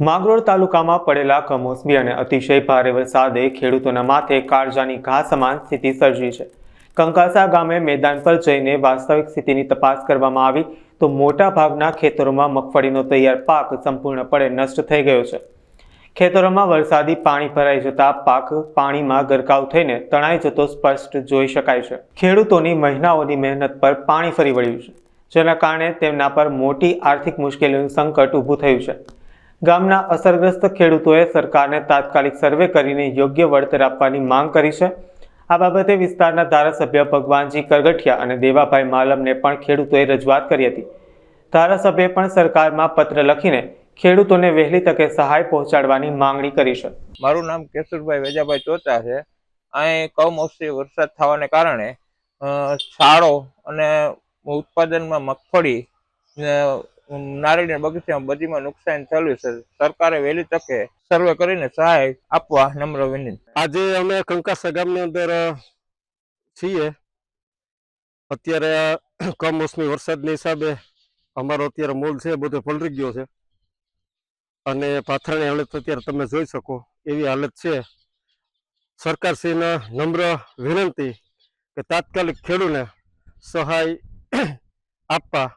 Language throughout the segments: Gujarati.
માંગરોળ તાલુકામાં પડેલા કમોસમી અને અતિશય ભારે વરસાદે ખેડૂતોના માથે કાળજાની ઘા સમાન સ્થિતિ સર્જી છે. કંકાસા ગામે મેદાન પર જઈને વાસ્તવિક સ્થિતિની તપાસ કરવામાં આવી તો મોટા ભાગના ખેતરોમાં મગફળીનો તૈયાર પાક સંપૂર્ણપણે નષ્ટ થઈ ગયો છે. ખેતરોમાં વરસાદી પાણી ભરાઈ જતા પાક પાણીમાં ગરકાવ થઈને તણાઈ જતો સ્પષ્ટ જોઈ શકાય છે. ખેડૂતોની મહિનાઓની મહેનત પર પાણી ફરી વળ્યું છે, જેના કારણે તેમના પર મોટી આર્થિક મુશ્કેલીનું સંકટ ઊભું થયું છે. ગામના અસરગ્રસ્ત ખેડૂતોએ સરકારને તાત્કાલિક સર્વે કરીને યોગ્ય વળતર આપવાની માંગ કરી છે. આ બાબતે વિસ્તારના ધારાસભ્ય ભગવાનજી કરગઠિયા અને દેવાભાઈ માલમને પણ ખેડૂતોએ રજૂઆત કરી હતી. ધારાસભ્યે પણ સરકારમાં પત્ર લખીને ખેડૂતોને વહેલી તકે સહાય પહોંચાડવાની માંગણી કરી છે. મારું નામ કેશુરભાઈ વેજાભાઈ ચોચા છે. અહીં કમોસમી વરસાદ થવાને કારણે શાળો અને ઉત્પાદનમાં મગફળી ને નારિયેળ બગીચામાં બધીમાં નુકસાન થયેલું છે. સરકારે વહેલી તકે સર્વે કરીને સહાય આપવા નમ્ર વિનંતી. આજે અમે કંકાસા ગામની અંદર છીએ. અત્યારે કમોસમી વરસાદની હિસાબે અમારો અત્યારે મોલ છે, બધો પલરી ગયો છે. અને પાથરાની હાલત અત્યારે તમે જોઈ શકો, એવી હાલત છે. સરકારશ્રીને નમ્ર વિનંતી કે તાત્કાલિક ખેડૂને સહાય આપવા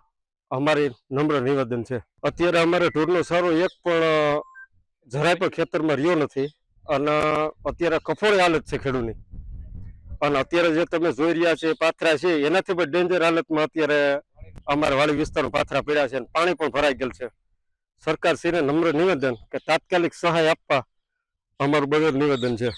અમારી નમ્ર નિવેદન છે. અત્યારે અમારે ઢોરનો સારો એક પણ જરાય પણ ખેતરમાં રહ્યો નથી અને અત્યારે કફોળ હાલત છે ખેડૂતની. અને અત્યારે જે તમે જોઈ રહ્યા છે પાથરા છે, એનાથી પણ ડેન્જર હાલતમાં અત્યારે અમારા વાડી વિસ્તારમાં પાથરા પડ્યા છે અને પાણી પણ ભરાઈ ગયેલ છે. સરકાર શ્રીને નમ્ર નિવેદન કે તાત્કાલિક સહાય આપવા અમારું બધું નિવેદન છે.